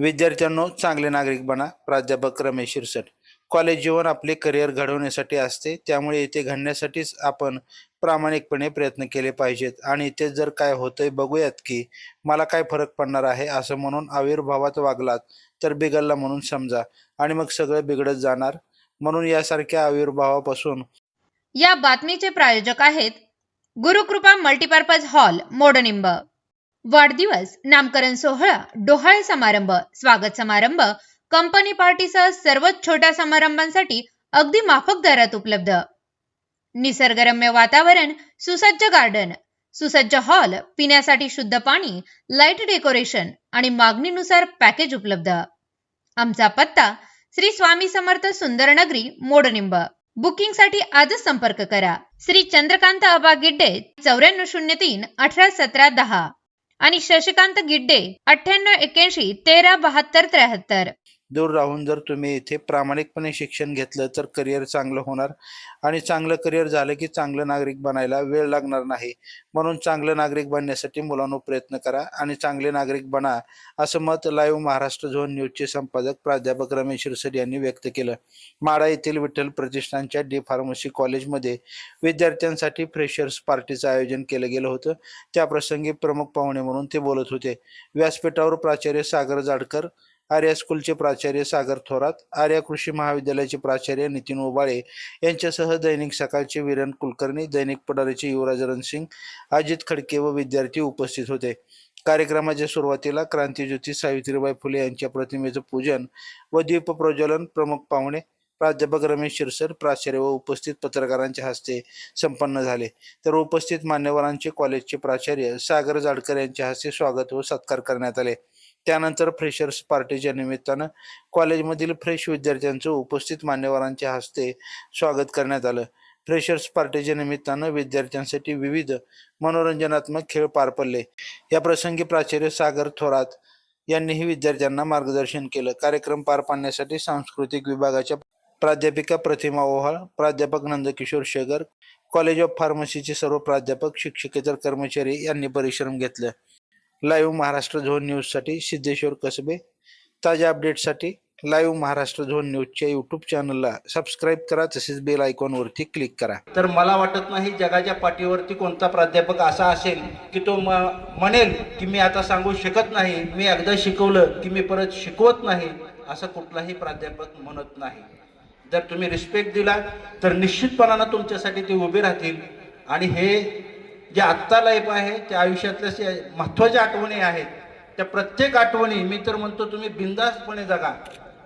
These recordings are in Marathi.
विद्यार्थ्यांनो चांगले नागरिक बना. प्राध्यापक रमेश शिरसट. कॉलेज जीवन आपले करिअर घडवण्यासाठी असते. त्यामुळे इथे घडण्यासाठीच आपण प्रामाणिकपणे प्रयत्न केले पाहिजेत. आणि इथे जर काय होतंय बघूयात की मला काय फरक पडणार आहे असं म्हणून आविर्भावात वागलात तर बिघडला म्हणून समजा. आणि मग सगळं बिघडत जाणार. म्हणून यासारख्या आविर्भावापासून या बातमीचे प्रायोजक आहेत गुरुकृपा मल्टीपर्पज हॉल मोडनिंब. वाढदिवस नामकरण सोहळा डोहाळे समारंभ स्वागत समारंभ कंपनी पार्टीसह सर्वच छोट्या समारंभांसाठी अगदी माफक दरात उपलब्ध. निसर्गरम्य वातावरण सुसज्ज गार्डन सुसज्ज हॉल पिण्यासाठी शुद्ध पाणी लाइट डेकोरेशन आणि मागणीनुसार पॅकेज उपलब्ध. आमचा पत्ता श्री स्वामी समर्थ सुंदरनगरी मोडनिंब. बुकिंगसाठी आजच संपर्क करा. श्री चंद्रकांत अबा गिड्डे चौऱ्याण्णव शून्य तीन अठरा सतरा दहा. आणि शशिकांत गिड्डे अठ्ठ्याण्णव एक्याऐंशी तेरा बहात्तर त्र्याहत्तर. दूर राहून जर तुम्ही इथे प्रामाणिकपणे शिक्षण घेतलं तर करिअर चांगलं होणार. आणि चांगलं करिअर झालं की चांगलं नागरिक बनायला वेळ लागणार नाही. म्हणून चांगलं नागरिक बनण्यासाठी मुलांनो प्रयत्न करा आणि चांगले नागरिक बना असं मत लाईव्ह महाराष्ट्र झोन न्यूजचे संपादक प्राध्यापक रमेश शिरसट यांनी व्यक्त केलं. माडा येथील विठ्ठल प्रतिष्ठानच्या डी फार्मसी कॉलेजमध्ये विद्यार्थ्यांसाठी फ्रेशर्स पार्टीचं आयोजन केलं गेलं होतं. त्याप्रसंगी प्रमुख पाहुणे म्हणून ते बोलत होते. व्यासपीठावर प्राचार्य सागर जाडकर आर्या स्कूलचे प्राचार्य सागर थोरात आर्या कृषी महाविद्यालयाचे प्राचार्य नितीन ओबाळे यांच्यासह दैनिक सकाळचे वीरेन कुलकर्णी दैनिक पडारीचे युवराज रणसिंग अजित खडके व विद्यार्थी उपस्थित होते. कार्यक्रमाच्या सुरुवातीला क्रांतीज्योती सावित्रीबाई फुले यांच्या प्रतिमेचं पूजन व दीप प्रज्वलन प्रमुख पाहुणे प्राध्यापक रमेश शिरसर प्राचार्य व उपस्थित पत्रकारांच्या हस्ते संपन्न झाले. तर उपस्थित मान्यवरांचे कॉलेजचे प्राचार्य सागर जाडकर यांच्या हस्ते स्वागत व सत्कार करण्यात आले. त्यानंतर फ्रेशर्स पार्टीच्या निमित्तानं कॉलेजमधील फ्रेश विद्यार्थ्यांचं उपस्थित मान्यवरांच्या हस्ते स्वागत करण्यात आलं. फ्रेशर्स पार्टीच्या निमित्तानं विद्यार्थ्यांसाठी विविध मनोरंजनात्मक खेळ पार पडले. या प्रसंगी प्राचार्य सागर थोरात यांनीही विद्यार्थ्यांना मार्गदर्शन केलं. कार्यक्रम पार पाडण्यासाठी सांस्कृतिक विभागाच्या प्राध्यापिका प्रतिमा ओहाळ प्राध्यापक नंदकिशोर शेगर कॉलेज ऑफ फार्मसीचे सर्व प्राध्यापक शिक्षकेतर कर्मचारी यांनी परिश्रम घेतले. लाईव्ह महाराष्ट्र झोन न्यूजसाठी सिद्धेश्वर कसबे. ताज्या अपडेटसाठी लाईव्ह महाराष्ट्र झोन न्यूजच्या यूट्यूब चॅनलला सबस्क्राईब करा तसेच बेल आयकॉनवरती क्लिक करा. तर मला वाटत नाही जगाच्या पाठीवरती कोणता प्राध्यापक असा असेल की तो म म्हणेल की मी आता सांगू शकत नाही मी एकदा शिकवलं की मी परत शिकवत नाही असं कुठलाही प्राध्यापक म्हणत नाही. जर तुम्ही रिस्पेक्ट दिला तर निश्चितपणानं तुमच्यासाठी ते उभे राहतील. आणि हे जे आत्ता लाईफ आहे त्या आयुष्यातल्या जे महत्त्वाच्या आठवणी आहेत त्या प्रत्येक आठवणी मी तर म्हणतो तुम्ही बिंदासपणे जगा.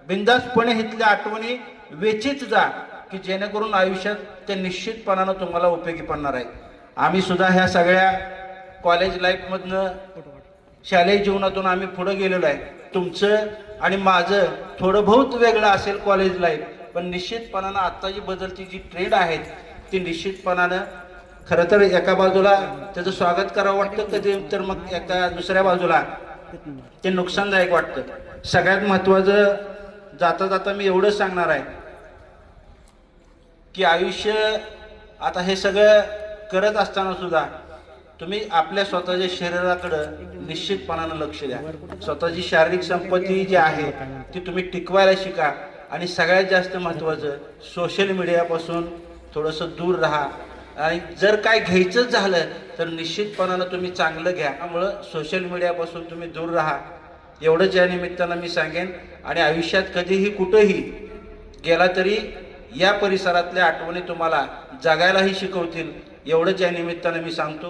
बिंदासपणे इथल्या आठवणी वेचीत जा की जेणेकरून आयुष्यात त्या निश्चितपणानं तुम्हाला उपयोगी पडणार आहे आम्ही सुद्धा ह्या सगळ्या कॉलेज लाईफमधनं शालेय जीवनातून आम्ही पुढं गेलेलो आहे. तुमचं आणि माझं थोडं बहुत वेगळं असेल कॉलेज लाईफ पण निश्चितपणानं आत्ताची बदलती जी ट्रेंड आहेत ती निश्चितपणानं खरं तर एका बाजूला त्याचं स्वागत करावं वाटतं कधी तर मग एका दुसऱ्या बाजूला ते नुकसानदायक वाटतं. सगळ्यात महत्त्वाचं जाता जाता मी एवढंच सांगणार आहे की आयुष्य आता हे सगळं करत असताना सुद्धा तुम्ही आपल्या स्वतःच्या शरीराकडं निश्चितपणानं लक्ष द्या. स्वतःची शारीरिक संपत्ती जी आहे ती तुम्ही टिकवायला शिका. आणि सगळ्यात जास्त महत्त्वाचं सोशल मीडियापासून थोडंसं दूर राहा. जर काय घ्यायचंच झालं तर निश्चितपणानं तुम्ही चांगलं घ्या. त्यामुळं सोशल मीडियापासून तुम्ही दूर राहा. एवढंच या निमित्तानं मी सांगेन. आणि आयुष्यात कधीही कुठंही गेला तरी या परिसरातल्या आठवणी तुम्हाला जगायलाही शिकवतील. एवढंच या निमित्तानं मी सांगतो.